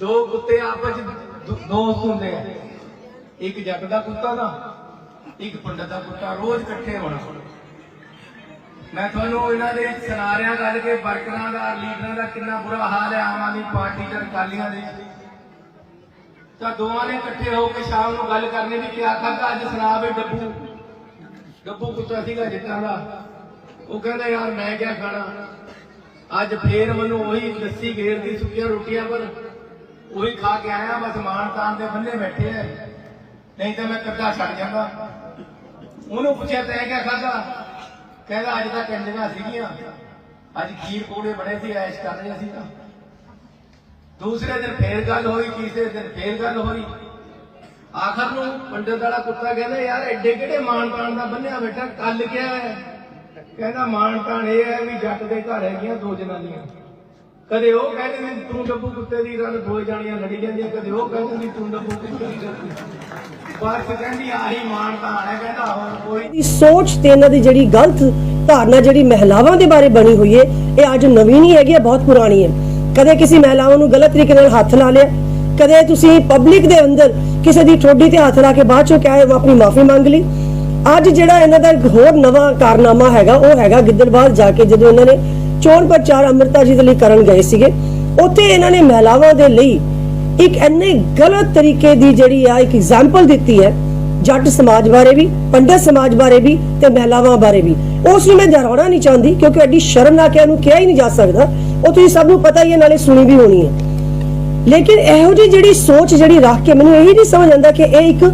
ਦੋ ਕੁੱਤੇ ਆਪਸ ਦੋ- ਦੋਸਤ ਹੁੰਦੇ ਆ। ਇੱਕ ਜੱਟ ਦਾ ਕੁੱਤਾ ਦਾ, ਇੱਕ ਪੰਡਤ ਦਾ ਕੁੱਤਾ, ਰੋਜ਼ ਇਕੱਠੇ ਹੋਣਾ। ਮੈਂ ਤੁਹਾਨੂੰ ਇਹਨਾਂ ਦੇ ਸੁਣਾ ਰਿਹਾ ਗੱਲ ਕਿ ਵਰਕਰਾਂ ਦਾ, ਲੀਡਰਾਂ ਦਾ ਕਿੰਨਾ ਬੁਰਾ ਹਾਲ ਹੈ, ਆਮ ਆਦਮੀ ਪਾਰਟੀ ਤੇ ਅਕਾਲੀਆਂ ਦੇ। ਤਾਂ ਦੋਵਾਂ ਨੇ ਇਕੱਠੇ ਹੋ ਕੇ ਸ਼ਾਮ ਨੂੰ ਗੱਲ ਕਰਨੀ ਵੀ ਕਿਹਾ ਖਾਧਾ, ਅੱਜ ਸੁਣਾ ਵੀ ਡੱਬੂ। ਡੱਬੂ ਕੁੱਤਾ ਸੀਗਾ ਜਿੱਤਾਂ ਦਾ। ਉਹ ਕਹਿੰਦਾ, ਯਾਰ ਮੈਂ ਕਿਆ ਖਾਣਾ? ਅੱਜ ਫੇਰ ਮੈਨੂੰ ਉਹੀ ਲੱਸੀ ਘੇਰ ਦੀ ਸੁੱਕੀਆਂ ਰੋਟੀਆਂ ਪਰ ਉਹੀ ਖਾ ਕੇ ਆਇਆ, ਬਸ ਮਾਨ ਤਾਨ ਦੇ ਬੰਨੇ ਬੈਠੇ ਐ ਨਹੀਂ ਤਾਂ ਮੈਂ ਕੱਦਾ ਛੱਡ ਜਾਂਦਾ। ਉਹਨੂੰ ਪੁੱਛਿਆ, ਤੈਂ ਕਿਆ ਖਾਧਾ? ਕਹਿੰਦਾ, ਅੱਜ ਤਾਂ ਕੰਡੀਆਂ ਸੀਗੀਆਂ। ਅੱਜ ਖੀਰ ਪੂੜੇ ਬਣੇ ਸੀ, ਐਸ਼ ਕਰ ਰਹੇ ਸੀ ਤਾਂ ਦੂਸਰੇ ਦਿਨ ਫੇਰ ਗੱਲ ਹੋਈ, ਤੀਸਰੇ ਦਿਨ ਫੇਰ ਗੱਲ ਹੋਈ। ਆਖਰ ਨੂੰ ਪੰਡਤ ਵਾਲਾ ਕੁੱਤਾ ਕਹਿੰਦਾ, ਯਾਰ, ਐਡੇ ਕਿਹੜੇ ਮਾਨ ਤਾਨ ਦਾ ਬੰਨਿਆ ਬੈਠਾ? ਕੱਲ ਕਿਹਾ ਹੈ? ਕਹਿੰਦਾ, ਮਾਨ ਤਾਨ ਇਹ ਹੈ ਵੀ ਜੱਟ ਦੇ ਘਰ ਹੈਗੀਆਂ ਦੋ ਜਨਾਨੀਆਂ। ਕਦੇ ਉਹ ਕਹਿੰਦੇ ਨੇ, ਤੂੰ ਡੱਬੂ ਕੁੱਤੇ ਦੀ ਗੱਲ ਦੋ ਜਾਣੀਆਂ, ਲੜੀ ਜਾਂਦੀਆਂ ਕਦੇ ਉਹ ਕਹਿੰਦੇ ਨੇ ਤੂੰ ਡੱਬੂ ਕੁੱਤੇ ਦੀ ਗੱਲ ਬਸ ਕਹਿੰਦੀ, ਆਹੀ ਮਾਨ ਤਾਨ ਕਹਿੰਦਾ, ਹੋਰ ਕੋਈ ਦੀ ਸੋਚ ਤੇ ਇਹਨਾਂ ਦੀ ਜਿਹੜੀ ਗਲਤ ਧਾਰਨਾ, ਜਿਹੜੀ ਮਹਿਲਾਵਾਂ ਦੇ ਬਾਰੇ ਬਣੀ ਹੋਈ ਹੈ ਇਹ ਅੱਜ ਨਵੀਂ ਨਹੀਂ ਹੈਗੀ ਬਹੁਤ ਪੁਰਾਣੀ ਹੈ ਕਦੇ ਕਿਸੇ ਮਹਿਲਾਵਾਂ ਨੂੰ ਗਲਤ ਤਰੀਕੇ ਨਾਲ ਹੱਥ ਲਾ ਲਿਆ, ਕਦੇ ਤੁਸੀਂ ਪਬਲਿਕ ਦੇ ਅੰਦਰ ਕਿਸੇ ਦੀ ਠੋਡੀ ਤੇ ਹੱਥ ਲਾ ਕੇ ਬਾਅਦ ਚੋਂ ਕਿਹਾ ਉਹ ਆਪਣੀ ਮਾਫੀ ਮੰਗ ਲਈ। ਅੱਜ ਜਿਹੜਾ ਇਹਨਾਂ ਦਾ ਇੱਕ ਹੋਰ ਨਵਾਂ ਕਾਰਨਾਮਾ ਹੈਗਾ, ਉਹ ਹੈਗਾ ਗਿੱਦੜਬਾਹਰ ਜਾ ਕੇ, ਜਦੋਂ ਇਹਨਾਂ ਨੇ ਚੋਣ ਪ੍ਰਚਾਰ ਅੰਮ੍ਰਿਤਾ ਜੀ ਦੇ ਲਈ ਕਰਨ ਗਏ ਸੀਗੇ। ਉੱਥੇ ਇਹਨਾਂ ਨੇ ਮਹਿਲਾਵਾਂ ਦੇ ਲਈ ਇੱਕ ਇੰਨੇ ਗਲਤ ਤਰੀਕੇ ਦੀ ਜਿਹੜੀ ਆ ਇੱਕ ਐਗਜ਼ਾਮਪਲ ਦਿੱਤੀ ਹੈ, ਜੱਟ ਸਮਾਜ ਬਾਰੇ ਵੀ, ਪੰਡਤ ਸਮਾਜ ਬਾਰੇ ਵੀ ਤੇ ਮਹਿਲਾਵਾਂ ਬਾਰੇ ਵੀ। ਉਸ ਨੂੰ ਮੈਂ ਦੁਹਰਾਉਣਾ ਨਹੀਂ ਚਾਹੁੰਦੀ ਕਿਉਂਕਿ ਐਡੀ ਸ਼ਰਮਨਾਕ ਹੈ ਉਹਨੂੰ ਕਿਹਾ ਹੀ ਨਹੀਂ ਜਾ ਸਕਦਾ। ਉਹ ਤੁਸੀਂ ਸਭ ਨੂੰ ਪਤਾ ਹੀ ਹੈ, ਨਾਲੇ ਸੁਣੀ ਵੀ ਹੋਣੀ ਹੈ। ਲੇਕਿਨ ਇਹੋ ਜਿਹੀ ਜਿਹੜੀ ਸੋਚ ਜਿਹੜੀ ਰੱਖ ਕੇ ਮੈਨੂੰ ਇਹ ਨਹੀਂ ਸਮਝ ਆਉਂਦਾ ਕਿ ਇਹ ਇੱਕ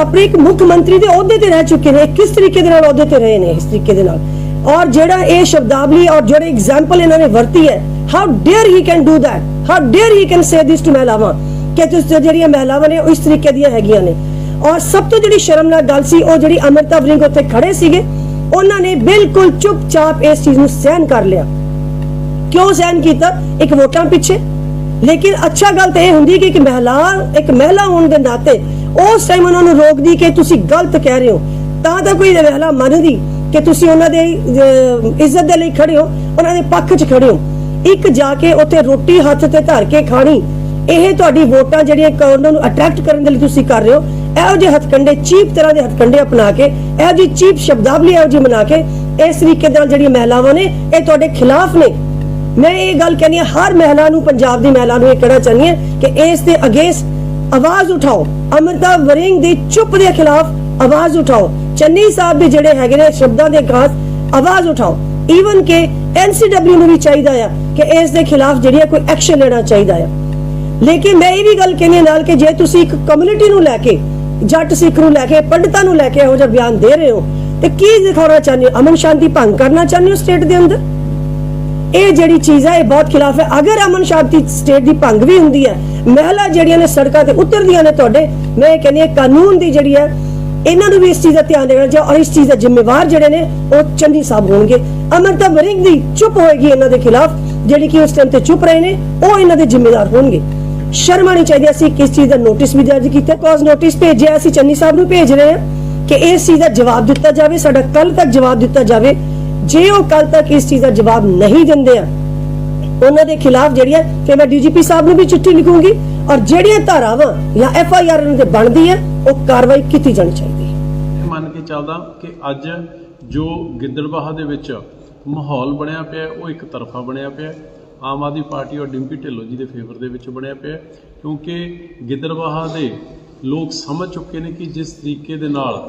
ਆਪਣੇ ਇੱਕ ਮੁੱਖ ਮੰਤਰੀ ਦੇ ਅਹੁਦੇ ਤੇ ਰਹਿ ਚੁੱਕੇ ਨੇ। ਕਿਸ ਤਰੀਕੇ ਦੇ ਨਾਲ ਅਹੁਦੇ ਤੇ ਰਹੇ ਨੇ ਇਸ ਤਰੀਕੇ ਦੇ ਨਾਲ? ਔਰ ਜਿਹੜਾ ਇਹ ਸ਼ਬਦਾਵਲੀ ਔਰ ਜਿਹੜੇ ਐਗਜ਼ਾਮਪਲ ਇਹਨਾਂ ਨੇ ਵਰਤੀ ਹੈ how dare he can do that how dare he can say this to ਮਹਿਲਾਵਾਂ? ਕਿ ਜਿਹੜੀਆਂ ਮਹਿਲਾਵਾਂ ਨੇ ਇਸ ਤਰੀਕੇ ਦੀਆਂ ਹੈਗੀਆਂ ਨੇ। ਔਰ ਸਭ ਤੋਂ ਜਿਹੜੀ ਸ਼ਰਮਨਾਕ ਗੱਲ ਸੀ, ਉਹ ਜਿਹੜੀ ਅਮਰਤਾ ਵਰਿੰਗ ਉੱਥੇ ਖੜੇ ਸੀਗੇ, ਉਹਨਾਂ ਨੇ ਬਿਲਕੁਲ ਚੁੱਪਚਾਪ ਇਸ ਚੀਜ਼ ਨੂੰ ਸਹਿਨ ਕਰ ਲਿਆ। ਕਿਉਂ ਸਹਿਨ ਕੀਤਾ? ਇੱਕ ਵੋਟਾਂ ਪਿੱਛੇ। ਲੇਕਿਨ ਅੱਛਾ ਗੱਲ ਤਾਂ ਇਹ ਹੁੰਦੀ ਕਿ ਇੱਕ ਮਹਿਲਾ ਇੱਕ ਮਹਿਲਾ ਹੋਣ ਦੇ ਨਾਤੇ ਉਸ ਟਾਈਮ ਉਹਨਾਂ ਨੂੰ ਰੋਕਦੀ ਕਿ ਤੁਸੀਂ ਗਲਤ ਕਹਿ ਰਹੇ ਹੋ। ਤਾਂ ਤਾਂ ਕੋਈ ਮਹਿਲਾ ਮੰਨਦੀ। ਕਿ ਤੁਸੀਂ ਉਹਨਾਂ ਦੇ ਇੱਜ਼ਤ ਦੇ ਲਈ ਖੜੇ ਹੋ, ਉਹਨਾਂ ਦੇ ਪੱਖ 'ਚ ਖੜੇ ਹੋ। ਇੱਕ ਜਾ ਕੇ ਉੱਥੇ ਰੋਟੀ ਹੱਥ ਤੇ ਧਰ ਕੇ ਖਾਣੀ, ਇਹ ਤੁਹਾਡੀ ਵੋਟਾਂ ਜਿਹੜੀਆਂ ਉਹਨਾਂ ਨੂੰ ਅਟਰੈਕਟ ਕਰਨ ਦੇ ਲਈ ਤੁਸੀਂ ਕਰ ਰਹੇ ਹੋ, ਇਹੋ ਜਿਹੇ ਹੱਥਕੰਡੇ, ਚੀਪ ਤਰ੍ਹਾਂ ਦੇ ਹੱਥਕੰਡੇ ਅਪਣਾ ਕੇ, ਇਹੋ ਜਿਹੀ ਚੀਪ ਸ਼ਬਦਾਵਲੀ ਇਹੋ ਜਿਹੀ ਬਣਾ ਕੇ, ਇਸ ਤਰੀਕੇ ਨਾਲ ਜਿਹੜੀਆਂ ਮਹਿਲਾਵਾਂ ਨੇ, ਇਹ ਤੁਹਾਡੇ ਖਿਲਾਫ ਨੇ। ਮੈਂ ਇਹ ਗੱਲ ਕਹਿੰਦੀ ਹਾਂ, ਹਰ ਮਹਿਲਾ ਨੂੰ, ਪੰਜਾਬ ਦੀ ਮਹਿਲਾ ਨੂੰ ਇਹ ਕਹਿਣਾ ਚਾਹੁੰਦੀ ਹਾਂ ਕਿ ਇਸ ਦੇ ਅਗੇਂਸਟ ਆਵਾਜ਼ ਉਠਾਓ। ਅਮਰਤਾ ਵਰਿੰਗ ਦੀ ਚੁੱਪ ਦੇ ਖਿਲਾਫ ਆਵਾਜ਼ ਉਠਾਓ। ਚੰਨੀ ਸਾਹਿਬ ਦੇ ਜਿਹੜੇ ਹੈਗੇ ਨੇ ਸ਼ਬਦਾਂ ਦੇ ਖਾਸ, ਆਵਾਜ਼ ਉਠਾਓ। ਈਵਨ ਕਿ ਐਨਸੀਡਬਲਯੂ ਨੂੰ ਵੀ ਚਾਹੀਦਾ ਆ ਕਿ ਇਸ ਦੇ ਖਿਲਾਫ ਜਿਹੜੀ ਕੋਈ ਐਕਸ਼ਨ ਲੈਣਾ ਚਾਹੀਦਾ ਆ। ਲੇਕਿਨ ਮੈਂ ਇਹ ਵੀ ਗੱਲ ਕਹਿੰਦੀ ਨਾਲ ਕਿ ਜੇ ਤੁਸੀਂ ਇੱਕ ਕਮਿਊਨਿਟੀ ਨੂੰ ਲੈ ਕੇ ਜੱਟ ਸਿੱਖ ਨੂੰ ਲੈ ਕੇ ਪੰਡਤਾਂ ਨੂੰ ਲੈ ਕੇ ਇਹੋ ਜਿਹਾ ਬਿਆਨ ਦੇ ਰਹੇ ਹੋ, ਤੇ ਕੀ ਦਿਖਾਉਣਾ ਚਾਹੁੰਦੇ ਹੋ? ਅਮਨ ਸ਼ਾਂਤੀ ਭੰਗ ਕਰਨਾ ਚਾਹੁੰਦੇ ਹੋ ਸਟੇਟ ਦੇ ਅੰਦਰ? ਇਹ ਜਿਹੜੀ ਚੀਜ਼ ਹੈ, ਇਹ ਬਹੁਤ ਖਿਲਾਫ ਹੈ। ਅਗਰ ਅਮਨ ਸ਼ਾਂਤੀ ਸਟੇਟ ਦੀ ਭੰਗ ਵੀ ਹੁੰਦੀ ਹੈ, ਮਹਿਲਾ ਜਿਹੜੀਆਂ ਨੇ ਸੜਕਾਂ ਤੇ ਉਤਰਦੀਆਂ ਨੇ ਤੁਹਾਡੇ, ਮੈਂ ਕਹਿੰਦੀ ਹਾਂ ਕਾਨੂੰਨ ਦੀ ਜਿਹੜੀ ਹੈ ਇਹਨਾਂ ਨੂੰ ਵੀ ਇਸ ਚੀਜ਼ ਦਾ ਧਿਆਨ ਦੇਣਾ ਚਾਹੀਦਾ ਔਰ ਇਸ ਚੀਜ਼ ਦਾ ਜ਼ਿੰਮੇਵਾਰ ਜਿਹੜੇ ਨੇ, ਉਹ ਚੰਦੀ ਸਾਹਿਬ ਹੋਣਗੇ। ਅਮਰਤਾ ਵਰਿੰਗ ਦੀ ਚੁੱਪ ਹੋਏਗੀ ਇਹਨਾਂ ਦੇ ਖਿਲਾਫ, ਜਿਹੜੀ ਕਿ ਉਸ ਟਾਈਮ ਤੇ ਚੁੱਪ ਰਹੇ ਨੇ, ਉਹ ਇਹਨਾਂ ਦੇ ਜ਼ਿੰਮੇਵਾਰ ਹੋਣਗੇ। ਸ਼ਰਮ ਆਣੀ ਚਾਹੀਦੀ ਅਸੀਂ ਕਿਸ ਚੀਜ਼ ਦਾ ਨੋਟਿਸ ਵੀ ਦਰਜ ਕੀਤਾ ਕਾਜ਼ ਨੋਟਿਸ ਭੇਜਿਆ, ਅਸੀਂ ਚੰਨੀ ਸਾਹਿਬ ਨੂੰ ਭੇਜ ਰਹੇ ਹਾਂ ਕਿ ਇਸ ਚੀਜ਼ ਦਾ ਜਵਾਬ ਦਿੱਤਾ ਜਾਵੇ, ਸਾਡਾ ਕੱਲ ਤੱਕ ਜਵਾਬ ਦਿੱਤਾ ਜਾਵੇ। ਜੇ ਉਹ ਕੱਲ ਤੱਕ ਇਸ ਚੀਜ਼ ਦਾ ਜਵਾਬ ਨਹੀਂ ਦਿੰਦੇ ਆ, ਉਹਨਾਂ ਦੇ ਖਿਲਾਫ ਜਿਹੜੀ ਹੈ ਫਿਰ ਮੈਂ ਡੀਜੀਪੀ ਸਾਹਿਬ ਨੂੰ ਵੀ ਚਿੱਠੀ ਲਿਖੂੰਗੀ। ਔਰ ਜਿਹੜੀਆਂ ਧਾਰਾਵਾਂ ਜਾਂ ਐਫ ਆਈ ਆਰ ਉਹਨਾਂ ਤੇ ਬਣਦੀ ਹੈ ਉਹ ਕਾਰਵਾਈ ਕੀਤੀ ਜਾਣੀ ਚਾਹੀਦੀ ਹੈ। ਇਹ ਮੰਨ ਕੇ ਚੱਲਦਾ ਕਿ ਅੱਜ ਜੋ ਗਿੱਦੜਬਾਹਾ ਦੇ ਵਿੱਚ ਮਾਹੌਲ ਬਣਿਆ ਪਿਆ ਉਹ ਇੱਕ ਤਰਫਾ ਬਣਿਆ ਪਿਆ ਆਮ ਆਦਮੀ ਪਾਰਟੀ ਔਰ ਡਿੰਪੀ ਢਿੱਲੋਂ ਜੀ ਦੇ ਫੇਵਰ ਦੇ ਵਿੱਚ ਬਣਿਆ ਪਿਆ ਕਿਉਂਕਿ ਗਿੱਦੜਬਾਹਾ ਦੇ ਲੋਕ ਸਮਝ ਚੁੱਕੇ ਨੇ ਕਿ ਜਿਸ ਤਰੀਕੇ ਦੇ ਨਾਲ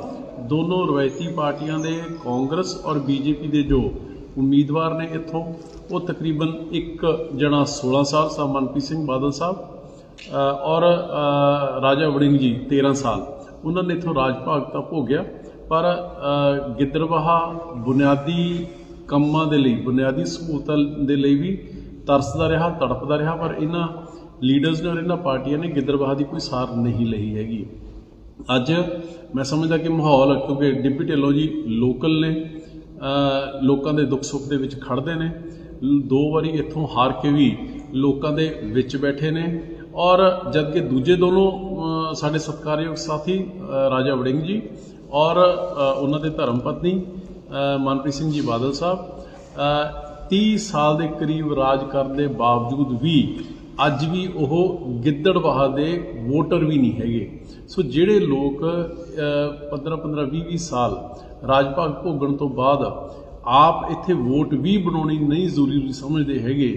ਦੋਨੋਂ ਰਵਾਇਤੀ ਪਾਰਟੀਆਂ ਦੇ ਕਾਂਗਰਸ ਔਰ ਬੀਜੇਪੀ ਦੇ ਜੋ ਉਮੀਦਵਾਰ ਨੇ ਇੱਥੋਂ, ਉਹ ਤਕਰੀਬਨ ਇੱਕ ਜਣਾ 16 ਸਾਲ ਸਾਹਿਬ ਮਨਪ੍ਰੀਤ ਸਿੰਘ ਬਾਦਲ ਸਾਹਿਬ ਔਰ ਰਾਜਾ ਵੜਿੰਗ ਜੀ 13 ਸਾਲ। ਉਹਨਾਂ ਨੇ ਇਥੋਂ ਰਾਜ ਭਾਗ ਤਾਂ ਭੋਗਿਆ ਪਰ ਅ, ਬੁਨਿਆਦੀ ਕੰਮਾਂ ਦੇ ਲਈ ਬੁਨਿਆਦੀ ਸਹੂਲਤਾਂ ਦੇ ਲਈ ਵੀ ਤਰਸਦਾ ਰਿਹਾ ਤੜਪਦਾ ਰਿਹਾ ਪਰ ਇਹਨਾਂ ਲੀਡਰਸ ਨੇ ਔਰ ਇਹਨਾਂ ਪਾਰਟੀਆਂ ਨੇ ਗਿੱਦੜਬਾਹਾ ਦੀ ਕੋਈ ਸਾਰ ਨਹੀਂ ਲਈ ਹੈਗੀ। ਅੱਜ ਮੈਂ ਸਮਝਦਾ ਕਿ ਮਾਹੌਲ ਕਿਉਂਕਿ ਡਿਪਟੀ ਢਿੱਲੋਂ ਜੀ ਲੋਕਲ ਨੇ ਲੋਕਾਂ ਦੇ ਦੁੱਖ ਸੁੱਖ ਦੇ ਵਿੱਚ ਖੜਦੇ ਨੇ ਦੋ ਵਾਰੀ ਇੱਥੋਂ ਹਾਰ ਕੇ ਵੀ ਲੋਕਾਂ ਦੇ ਵਿੱਚ ਬੈਠੇ ਨੇ ਔਰ ਜਦਕਿ ਦੂਜੇ ਦੋਨੋਂ ਸਾਡੇ ਸਤਿਕਾਰਯੋਗ ਸਾਥੀ ਰਾਜਾ ਵੜਿੰਗ ਜੀ ਔਰ ਉਹਨਾਂ ਦੇ ਧਰਮ ਪਤਨੀ ਮਨਪ੍ਰੀਤ ਸਿੰਘ ਜੀ ਬਾਦਲ ਸਾਹਿਬ ਅ, 30 ਸਾਲ ਦੇ ਕਰੀਬ ਰਾਜ ਕਰਨ ਦੇ ਬਾਵਜੂਦ ਵੀ ਅੱਜ ਵੀ ਉਹ ਗਿੱਦੜਬਾਹਾ ਦੇ ਵੋਟਰ ਵੀ ਨਹੀਂ ਹੈਗੇ। ਸੋ ਜਿਹੜੇ ਲੋਕ 15 15 20 20 ਸਾਲ ਰਾਜ ਭਾਗ ਭੋਗਣ ਤੋਂ ਬਾਅਦ ਆਪ ਇੱਥੇ ਵੋਟ ਵੀ ਬਣਾਉਣੀ ਨਹੀਂ ਜ਼ਰੂਰੀ ਸਮਝਦੇ ਹੈਗੇ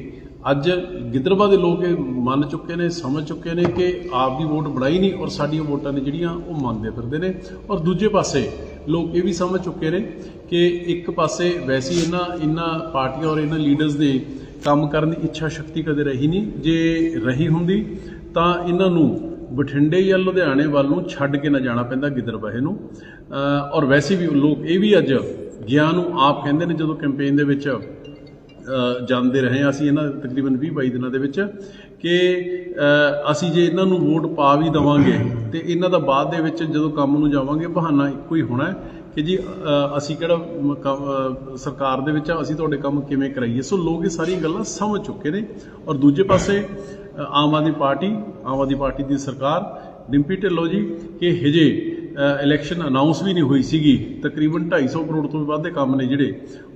ਅੱਜ ਗਿੱਦੜਬਾਹਾ ਦੇ ਲੋਕ ਇਹ ਮੰਨ ਚੁੱਕੇ ਨੇ, ਸਮਝ ਚੁੱਕੇ ਨੇ ਕਿ ਆਪ ਦੀ ਵੋਟ ਬਣਾਈ ਨਹੀਂ ਔਰ ਸਾਡੀਆਂ ਵੋਟਾਂ ਨੇ ਜਿਹੜੀਆਂ ਉਹ ਮੰਨਦੇ ਫਿਰਦੇ ਨੇ। ਔਰ ਦੂਜੇ ਪਾਸੇ ਲੋਕ ਇਹ ਵੀ ਸਮਝ ਚੁੱਕੇ ਨੇ ਕਿ ਇੱਕ ਪਾਸੇ ਵੈਸੀ ਇਹਨਾਂ ਇਹਨਾਂ ਪਾਰਟੀਆਂ ਔਰ ਇਹਨਾਂ ਲੀਡਰਸ ਦੇ ਕੰਮ ਕਰਨ ਦੀ ਇੱਛਾ ਸ਼ਕਤੀ ਕਦੇ ਰਹੀ ਨਹੀਂ। ਜੇ ਰਹੀ ਹੁੰਦੀ ਤਾਂ ਇਹਨਾਂ ਨੂੰ ਬਠਿੰਡੇ ਜਾਂ ਲੁਧਿਆਣੇ ਵੱਲ ਨੂੰ ਛੱਡ ਕੇ ਨਾ ਜਾਣਾ ਪੈਂਦਾ ਗਿੱਦੜਬਾਹੇ ਨੂੰ। ਔਰ ਵੈਸੇ ਵੀ ਲੋਕ ਇਹ ਵੀ ਅੱਜ ਗਿਆਨ ਨੂੰ ਆਪ ਕਹਿੰਦੇ ਨੇ ਜਦੋਂ ਕੈਂਪੇਨ ਦੇ ਵਿੱਚ ਜਾਂਦੇ ਰਹੇ ਹਾਂ ਅਸੀਂ ਇਹਨਾਂ ਤਕਰੀਬਨ 20 22 ਦਿਨਾਂ ਦੇ ਵਿੱਚ ਕਿ ਅਸੀਂ ਜੇ ਇਹਨਾਂ ਨੂੰ ਵੋਟ ਪਾ ਵੀ ਦਵਾਂਗੇ ਤੇ ਇਹਨਾਂ ਦਾ ਬਾਅਦ ਦੇ ਵਿੱਚ ਜਦੋਂ ਕੰਮ ਨੂੰ ਜਾਵਾਂਗੇ, ਬਹਾਨਾ ਇੱਕੋ ਹੀ ਹੋਣਾ ਕਿ ਜੀ ਅਸੀਂ ਕਿਹੜਾ ਸਰਕਾਰ ਦੇ ਵਿੱਚ ਆ ਅਸੀਂ ਤੁਹਾਡੇ ਕੰਮ ਕਿਵੇਂ ਕਰਾਈਏ। ਸੋ ਲੋਕ ਇਹ ਸਾਰੀਆਂ ਗੱਲਾਂ ਸਮਝ ਚੁੱਕੇ ਨੇ ਔਰ ਦੂਜੇ ਪਾਸੇ ਆਮ ਆਦਮੀ ਪਾਰਟੀ, ਆਮ ਆਦਮੀ ਪਾਰਟੀ ਦੀ ਸਰਕਾਰ, ਡਿੰਪੀ ਢਿੱਲੋਂ ਜੀ, ਕਿ ਹਜੇ ਇਲੈਕਸ਼ਨ ਅਨਾਉਂਸ ਵੀ ਨਹੀਂ ਹੋਈ ਸੀਗੀ। ਤਕਰੀਬਨ 250 ਕਰੋੜ ਤੋਂ ਵੀ ਵੱਧ ਦੇ ਕੰਮ ਨੇ ਜਿਹੜੇ।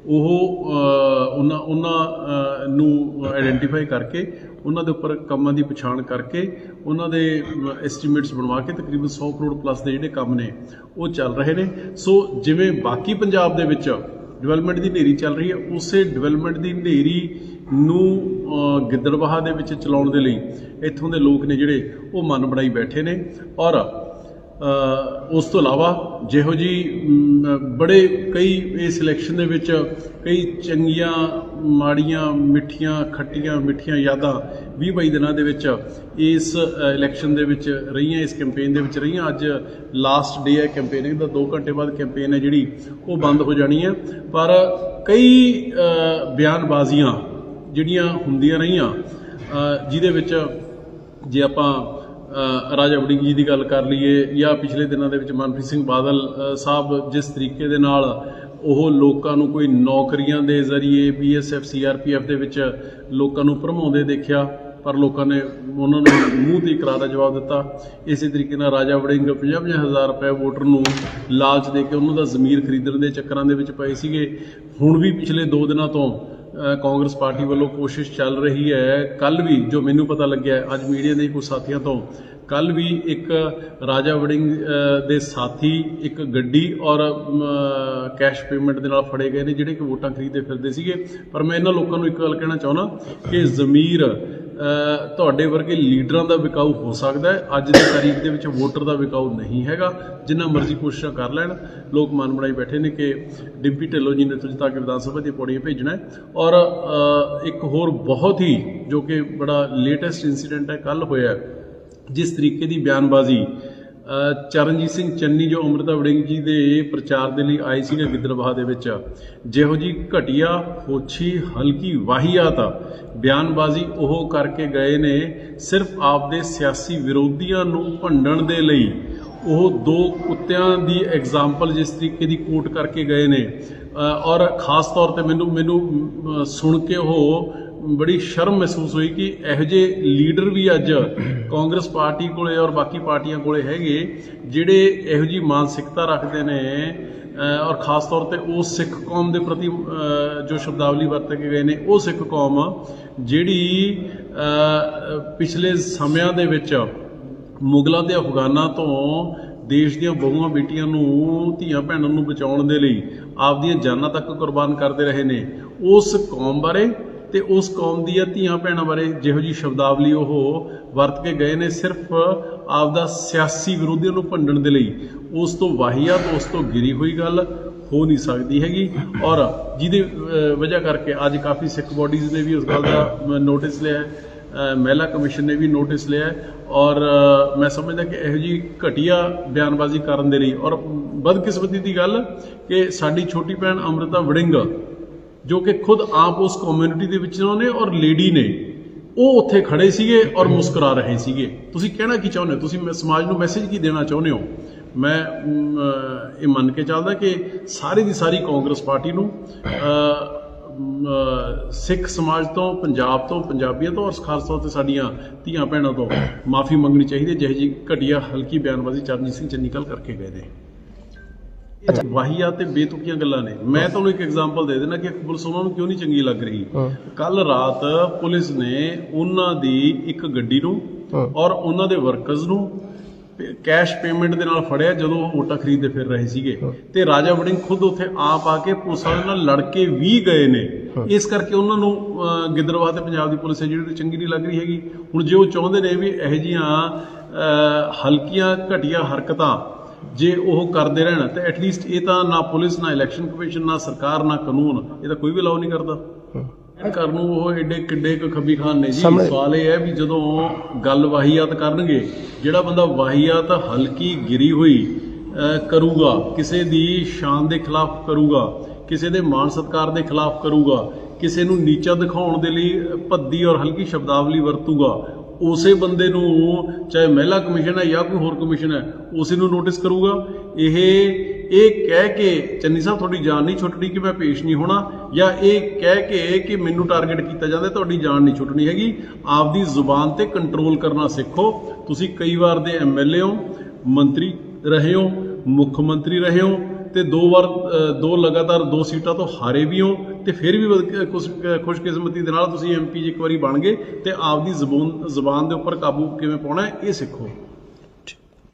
ਉਹ ਉਹਨਾਂ ਉਹਨਾਂ ਨੂੰ ਆਇਡੈਂਟੀਫਾਈ ਕਰਕੇ ਉਹਨਾਂ ਦੇ ਉੱਪਰ ਕੰਮਾਂ ਦੀ ਪਛਾਣ ਕਰਕੇ ਉਹਨਾਂ ਦੇ ਐਸਟੀਮੇਟਸ ਬਣਵਾ ਕੇ ਤਕਰੀਬਨ 100 ਕਰੋੜ ਪਲੱਸ ਦੇ ਜਿਹੜੇ ਕੰਮ ਨੇ ਉਹ ਚੱਲ ਰਹੇ ਨੇ। ਸੋ ਜਿਵੇਂ ਬਾਕੀ ਪੰਜਾਬ ਦੇ ਵਿੱਚ ਡਿਵੈਲਪਮੈਂਟ ਦੀ ਨੇਰੀ ਚੱਲ ਰਹੀ ਹੈ ਉਸੇ ਡਿਵੈਲਪਮੈਂਟ ਦੀ ਨੇਰੀ ਨੂੰ ਅ, ਗਿੱਦੜਬਾਹਾ ਦੇ ਵਿੱਚ ਚਲਾਉਣ ਦੇ ਲਈ ਇੱਥੋਂ ਦੇ ਲੋਕ ਨੇ ਜਿਹੜੇ ਉਹ ਮਨ ਬਣਾਈ ਬੈਠੇ ਨੇ। ਔਰ ਉਸ ਤੋਂ ਇਲਾਵਾ ਜਿਹੋ ਜੀ ਬੜੇ ਕਈ ਇਸ ਇਲੈਕਸ਼ਨ ਦੇ ਵਿੱਚ ਕਈ ਚੰਗੀਆਂ, ਮਾੜੀਆਂ, ਮਿੱਠੀਆਂ, ਖੱਟੀਆਂ, ਮਿੱਠੀਆਂ ਯਾਦਾਂ 20 22 ਦਿਨਾਂ ਦੇ ਵਿੱਚ ਇਸ ਇਲੈਕਸ਼ਨ ਦੇ ਵਿੱਚ ਰਹੀਆਂ, ਇਸ ਕੈਂਪੇਨ ਦੇ ਵਿੱਚ ਰਹੀਆਂ। ਅੱਜ ਲਾਸਟ ਡੇ ਹੈ ਕੈਂਪੇਨਿੰਗ ਦਾ 2 ਘੰਟੇ ਬਾਅਦ ਕੈਂਪੇਨ ਹੈ ਜਿਹੜੀ, ਉਹ ਬੰਦ ਹੋ ਜਾਣੀ ਹੈ। ਪਰ ਕਈ ਬਿਆਨਬਾਜ਼ੀਆਂ ਜਿਹੜੀਆਂ ਹੁੰਦੀਆਂ ਰਹੀਆਂ ਜਿਹਦੇ ਵਿੱਚ ਜੇ ਆਪਾਂ ਰਾਜਾ ਵੜਿੰਗ ਜੀ ਦੀ ਗੱਲ ਕਰ ਲਈਏ ਜਾਂ ਪਿਛਲੇ ਦਿਨਾਂ ਦੇ ਵਿੱਚ ਮਨਪ੍ਰੀਤ ਸਿੰਘ ਬਾਦਲ ਸਾਹਿਬ ਜਿਸ ਤਰੀਕੇ ਦੇ ਨਾਲ ਉਹ ਲੋਕਾਂ ਨੂੰ ਕੋਈ ਨੌਕਰੀਆਂ ਦੇ ਜ਼ਰੀਏ ਬੀਐਸਐਫ ਸੀਆਰਪੀਐਫ ਦੇ ਵਿੱਚ ਲੋਕਾਂ ਨੂੰ ਭਰਮਾਉਂਦੇ ਦੇਖਿਆ, ਪਰ ਲੋਕਾਂ ਨੇ ਉਹਨਾਂ ਨੂੰ ਮੂੰਹ ਤੇ ਕਰਾਰਾ ਜਵਾਬ ਦਿੱਤਾ। ਇਸੇ ਤਰੀਕੇ ਨਾਲ ਰਾਜਾ ਵੜਿੰਗ 50 ਹਜ਼ਾਰ ਰੁਪਏ ਵੋਟਰ ਨੂੰ ਲਾਲਚ ਦੇ ਕੇ ਉਹਨਾਂ ਦਾ ਜ਼ਮੀਰ ਖਰੀਦਣ ਦੇ ਚੱਕਰਾਂ ਦੇ ਵਿੱਚ ਪਏ ਸੀਗੇ। ਹੁਣ ਵੀ ਪਿਛਲੇ 2 ਦਿਨਾਂ ਤੋਂ ਕਾਂਗਰਸ ਪਾਰਟੀ ਵੱਲੋਂ ਕੋਸ਼ਿਸ਼ ਚੱਲ ਰਹੀ ਹੈ। ਕੱਲ ਵੀ ਜੋ ਮੈਨੂੰ ਪਤਾ ਲੱਗਿਆ ਅੱਜ ਮੀਡੀਆ ਦੇ ਕੁਝ ਸਾਥੀਆਂ ਤੋਂ ਕੱਲ ਵੀ ਇੱਕ ਰਾਜਾ ਵੜਿੰਗ ਦੇ ਸਾਥੀ, ਇੱਕ ਗੱਡੀ ਔਰ ਕੈਸ਼ ਪੇਮੈਂਟ ਦੇ ਨਾਲ ਫੜੇ ਗਏ ਨੇ, ਜਿਹੜੇ ਕਿ ਵੋਟਾਂ ਖਰੀਦਦੇ ਫਿਰਦੇ ਸੀਗੇ। ਪਰ ਮੈਂ ਇਹਨਾਂ ਲੋਕਾਂ ਨੂੰ ਇੱਕ ਗੱਲ ਕਹਿਣਾ ਚਾਹੁੰਦਾ ਕਿ ਜ਼ਮੀਰ ਤੁਹਾਡੇ ਵਰਗੇ ਲੀਡਰਾਂ ਦਾ ਵਿਕਾਊ ਹੋ ਸਕਦਾ ਹੈ। ਅੱਜ ਦੀ ਤਾਰੀਖ ਦੇ ਵਿੱਚ ਵੋਟਰ ਦਾ ਵਿਕਾਊ ਨਹੀਂ ਹੈਗਾ। ਜਿੰਨਾ ਮਰਜ਼ੀ ਕੋਸ਼ਿਸ਼ਾਂ ਕਰ ਲੈਣ। ਲੋਕ ਮਨ ਬਣਾਈ ਬੈਠੇ ਨੇ ਕਿ ਡਿੰਪੀ ਢਿੱਲੋਂ ਜੀ ਨੇ ਤੁਝ ਤੱਕ ਵਿਧਾਨ ਸਭਾ ਦੀ ਪੌੜੀਆਂ ਭੇਜਣਾ ਹੈ। ਔਰ ਇੱਕ ਹੋਰ ਬਹੁਤ ਹੀ ਜੋ ਕਿ ਬੜਾ ਲੇਟੈਸਟ ਇਨਸੀਡੈਂਟ ਹੈ ਕੱਲ ਹੋਇਆ ਜਿਸ ਤਰੀਕੇ ਦੀ ਬਿਆਨਬਾਜ਼ੀ ਚਰਨਜੀਤ ਸਿੰਘ ਚੰਨੀ ਜੋ ਅੰਮ੍ਰਿਤਾ ਵੜਿੰਗ ਜੀ ਦੇ ਪ੍ਰਚਾਰ ਦੇ ਲਈ ਆਏ ਸੀਗੇ ਗਿੱਦੜਬਾਹਾ ਦੇ ਵਿੱਚ, ਜਿਹੋ ਜੀ ਘਟੀਆ, ਹੋਛੀ, ਹਲਕੀ ਵਾਹੀਆਤ ਬਿਆਨਬਾਜ਼ੀ ਉਹ ਕਰਕੇ ਗਏ ਨੇ, ਸਿਰਫ ਆਪਦੇ ਸਿਆਸੀ ਵਿਰੋਧੀਆਂ ਨੂੰ ਭੰਡਣ ਦੇ ਲਈ। ਉਹ ਦੋ ਕੁੱਤਿਆਂ ਦੀ ਐਗਜ਼ਾਮਪਲ ਜਿਸ ਤਰੀਕੇ ਦੀ ਕੋਟ ਕਰਕੇ ਗਏ ਨੇ। ਔਰ ਖਾਸ ਤੌਰ ਤੇ ਮੈਨੂੰ ਮੈਨੂੰ ਸੁਣ ਕੇ ਉਹ ਬੜੀ ਸ਼ਰਮ ਮਹਿਸੂਸ ਹੋਈ ਕਿ ਇਹੋ ਜਿਹੇ ਲੀਡਰ ਵੀ ਅੱਜ ਕਾਂਗਰਸ ਪਾਰਟੀ ਕੋਲੇ ਔਰ ਬਾਕੀ ਪਾਰਟੀਆਂ ਕੋਲੇ ਹੈਗੇ, ਜਿਹੜੇ ਇਹੋ ਜਿਹੀ ਮਾਨਸਿਕਤਾ ਰੱਖਦੇ ਨੇ ਔਰ ਖਾਸ ਤੌਰ ਤੇ ਉਹ ਸਿੱਖ ਕੌਮ ਦੇ ਪ੍ਰਤੀ ਜੋ ਸ਼ਬਦਾਵਲੀ ਵਰਤ ਕੇ ਗਏ ਨੇ, ਉਹ ਸਿੱਖ ਕੌਮ ਜਿਹੜੀ ਪਿਛਲੇ ਸਮਿਆਂ ਦੇ ਵਿੱਚ ਮੁਗਲਾਂ ਤੇ ਅਫਗਾਨਾਂ ਤੋਂ ਦੇਸ਼ ਦੀਆਂ ਬਹੂਆਂ ਬੇਟੀਆਂ ਨੂੰ, ਧੀਆਂ ਭੈਣਾਂ ਨੂੰ ਬਚਾਉਣ ਦੇ ਲਈ ਆਪਦੀਆਂ ਜਾਨਾਂ ਤੱਕ ਕੁਰਬਾਨ ਕਰਦੇ ਰਹੇ ਨੇ, ਉਸ ਕੌਮ ਬਾਰੇ ਤੇ ਉਸ ਕੌਮ ਦੀਆਂ ਧੀਆਂ ਭੈਣਾਂ ਬਾਰੇ ਜਿਹੋ ਜੀ ਸ਼ਬਦਾਵਲੀ ਉਹ ਵਰਤ ਕੇ ਗਏ ਨੇ ਸਿਰਫ ਆਪਦਾ ਸਿਆਸੀ ਵਿਰੋਧੀਆਂ ਨੂੰ ਭੰਡਣ ਦੇ ਲਈ। ਉਸ ਤੋਂ ਵਾਹੀਆਤ ਉਸ ਤੋਂ ਗਿਰੀ ਹੋਈ ਗੱਲ ਹੋ ਨਹੀਂ ਸਕਦੀ ਹੈਗੀ ਔਰ ਜਿਹਦੇ ਵਜ੍ਹਾ ਕਰਕੇ ਅੱਜ ਕਾਫੀ ਸਿੱਖ ਬਾਡੀਜ਼ ਨੇ ਵੀ ਉਸ ਗੱਲ ਦਾ ਨੋਟਿਸ ਲਿਆ ਮਹਿਲਾ ਕਮਿਸ਼ਨ ਨੇ ਵੀ ਨੋਟਿਸ ਲਿਆ ਔਰ ਮੈਂ ਸਮਝਦਾ ਕਿ ਇਹੋ ਜੀ ਘਟੀਆ ਬਿਆਨਬਾਜ਼ੀ ਕਰਨ ਦੇ ਲਈ ਔਰ ਬਦਕਿਸਮਤੀ ਦੀ ਗੱਲ ਕਿ ਸਾਡੀ ਛੋਟੀ ਭੈਣ ਅੰਮ੍ਰਿਤਾ ਵੜਿੰਗ ਜੋ ਕਿ ਖੁਦ ਆਪ ਉਸ ਕਮਿਊਨਿਟੀ ਦੇ ਵਿੱਚ ਵਿੱਚੋਂ ਨੇ ਔਰ ਲੇਡੀ ਨੇ, ਉਹ ਉੱਥੇ ਖੜੇ ਸੀਗੇ ਔਰ ਮੁਸਕਰਾ ਰਹੇ ਸੀਗੇ। ਤੁਸੀਂ ਕਹਿਣਾ ਕੀ ਚਾਹੁੰਦੇ ਹੋ? ਤੁਸੀਂ ਮੈਂ ਸਮਾਜ ਨੂੰ ਮੈਸੇਜ ਕੀ ਦੇਣਾ ਚਾਹੁੰਦੇ ਹੋ? ਮੈਂ ਇਹ ਮੰਨ ਕੇ ਚੱਲਦਾ ਕਿ ਸਾਰੀ ਦੀ ਸਾਰੀ ਕਾਂਗਰਸ ਪਾਰਟੀ ਨੂੰ ਸਿੱਖ ਸਮਾਜ ਤੋਂ, ਪੰਜਾਬ ਤੋਂ, ਪੰਜਾਬੀਆਂ ਤੋਂ ਔਰ ਖਾਸ ਤੌਰ ਤੇ ਸਾਡੀਆਂ ਧੀਆਂ ਭੈਣਾਂ ਤੋਂ ਮਾਫੀ ਮੰਗਣੀ ਚਾਹੀਦੀ ਹੈ। ਜਿਹੋ ਜੀ ਘਟੀਆ ਹਲਕੀ ਬਿਆਨਬਾਜ਼ੀ ਚਰਨਜੀਤ ਸਿੰਘ ਚੰਨੀ ਕੱਲ੍ਹ ਕਰਕੇ ਗਏ ਨੇ। ਵਾਹੀਆ ਤੇ ਬੇਤੁਕੀਆਂ ਗੱਲਾਂ ਨੇ। ਮੈਂ ਤੁਹਾਨੂੰ ਇੱਕ ਐਗਜ਼ਾਮਪਲ ਦੇ ਦੇਣਾ ਕਿ ਪੁਲਿਸ ਉਹਨਾਂ ਨੂੰ ਕਿਉਂ ਨਹੀਂ ਚੰਗੀ ਲੱਗ ਰਹੀ? ਕੱਲ ਰਾਤ ਪੁਲਿਸ ਨੇ ਉਹਨਾਂ ਦੀ ਇੱਕ ਗੱਡੀ ਨੂੰ ਔਰ ਉਹਨਾਂ ਦੇ ਵਰਕਰਸ ਨੂੰ ਕੈਸ਼ ਪੇਮੈਂਟ ਦੇ ਨਾਲ ਫੜਿਆ ਜਦੋਂ ਉਹ ਵੋਟਾਂ ਖਰੀਦਦੇ ਫਿਰ ਰਹੇ ਸੀਗੇ। ਤੇ ਰਾਜਾ ਵੜਿੰਗ ਖੁਦ ਉੱਥੇ ਆਪ ਆ ਕੇ ਪੁਲਿਸ ਵਾਲਿਆਂ ਨਾਲ ਲੜ ਕੇ ਵੀ ਗਏ ਨੇ। ਇਸ ਕਰਕੇ ਉਹਨਾਂ ਨੂੰ ਗਿੱਦੜਬਾਹਾ ਤੇ ਪੰਜਾਬ ਦੀ ਪੁਲਿਸ ਹੈ ਜਿਹੜੀ ਚੰਗੀ ਨਹੀਂ ਲੱਗ ਰਹੀ ਹੈਗੀ। ਹੁਣ ਜੇ ਉਹ ਚਾਹੁੰਦੇ ਨੇ ਵੀ ਇਹੋ ਜੀਆਂ ਹਲਕੀਆਂ ਘਟੀਆਂ ਹਰਕਤਾਂ ਜੇ ਉਹ ਕਰਦੇ ਰਹਿਣ ਤੇ ਐਟਲੀਸਟ ਇਹ ਤਾਂ ਨਾ ਪੁਲਿਸ ਨਾ ਇਲੈਕਸ਼ਨ ਕਮਿਸ਼ਨ ਨਾ ਸਰਕਾਰ ਨਾ ਕਾਨੂੰਨ ਇਹ ਤਾਂ ਕੋਈ ਵੀ ਲਾਉ ਨਹੀਂ ਕਰਦਾ। ਕਰ ਨੂੰ ਉਹ ਏਡੇ ਕਿੱਡੇ ਕੁ ਖੱਬੀ ਖਾਨ ਨੇ ਜੀ ਸਵਾਲ ਇਹ ਹੈ ਵੀ ਜਦੋਂ ਗੱਲ ਵਾਹੀਆਤ ਕਰਨਗੇ ਜਿਹੜਾ ਬੰਦਾ ਵਾਹੀਆਤ ਹਲਕੀ ਗਿਰੀ ਹੋਈ ਕਰੂਗਾ ਕਿਸੇ ਦੀ ਸ਼ਾਨ ਦੇ ਖਿਲਾਫ ਕਰੂਗਾ ਕਿਸੇ ਦੇ ਮਾਨ ਸਤਕਾਰ ਦੇ ਖਿਲਾਫ ਕਰੂਗਾ ਕਿਸੇ ਨੂੰ ਨੀਚਾ ਦਿਖਾਉਣ ਦੇ ਲਈ ਭੱਦੀ ਔਰ ਹਲਕੀ ਸ਼ਬਦਾਵਲੀ ਵਰਤੂਗਾ ਉਸੇ ਬੰਦੇ ਨੂੰ, ਚਾਹੇ ਮਹਿਲਾ ਕਮਿਸ਼ਨ ਹੈ ਜਾਂ ਕੋਈ ਹੋਰ ਕਮਿਸ਼ਨ ਹੈ, ਉਸੇ ਨੂੰ ਨੋਟਿਸ ਕਰੂਗਾ। ਇਹ ਇਹ ਕਹਿ ਕੇ ਚੰਨੀ ਸਾਹਿਬ, ਤੁਹਾਡੀ ਜਾਨ ਨਹੀਂ ਛੁੱਟਣੀ ਕਿ ਮੈਂ ਪੇਸ਼ ਨਹੀਂ ਹੋਣਾ, ਜਾਂ ਇਹ ਕਹਿ ਕੇ ਕਿ ਮੈਨੂੰ ਟਾਰਗੇਟ ਕੀਤਾ ਜਾਂਦਾ, ਤੁਹਾਡੀ ਜਾਨ ਨਹੀਂ ਛੁੱਟਣੀ ਹੈਗੀ। ਆਪਦੀ ਜ਼ੁਬਾਨ ਤੇ ਕੰਟਰੋਲ ਕਰਨਾ ਸਿੱਖੋ। ਤੁਸੀਂ ਕਈ ਵਾਰ ਦੇ ਐਮਐਲਏ ਹੋ, ਮੰਤਰੀ ਰਹੇ ਹੋ, ਮੁੱਖ ਮੰਤਰੀ ਰਹੇ ਹੋ, ਤੇ ਦੋ ਵਾਰ ਦੋ ਲਗਾਤਾਰ ਦੋ ਸੀਟਾਂ ਤੋਂ ਹਾਰੇ ਵੀ ਹੋ ਤੇ ਫਿਰ ਵੀ ਵਧ- ਖੁਸ਼ਕਿਸਮਤੀ ਦੇ ਨਾਲ ਤੁਸੀਂ ਐਮਪੀ ਇੱਕ ਵਾਰੀ ਬਣ ਗਏ ਤੇ ਆਪਦੀ ਜ਼ੁਬਾਨ, ਜ਼ਬਾਨ ਦੇ ਉੱਪਰ ਕਾਬੂ ਕਿਵੇਂ ਪਾਉਣਾ ਇਹ ਸਿੱਖੋ।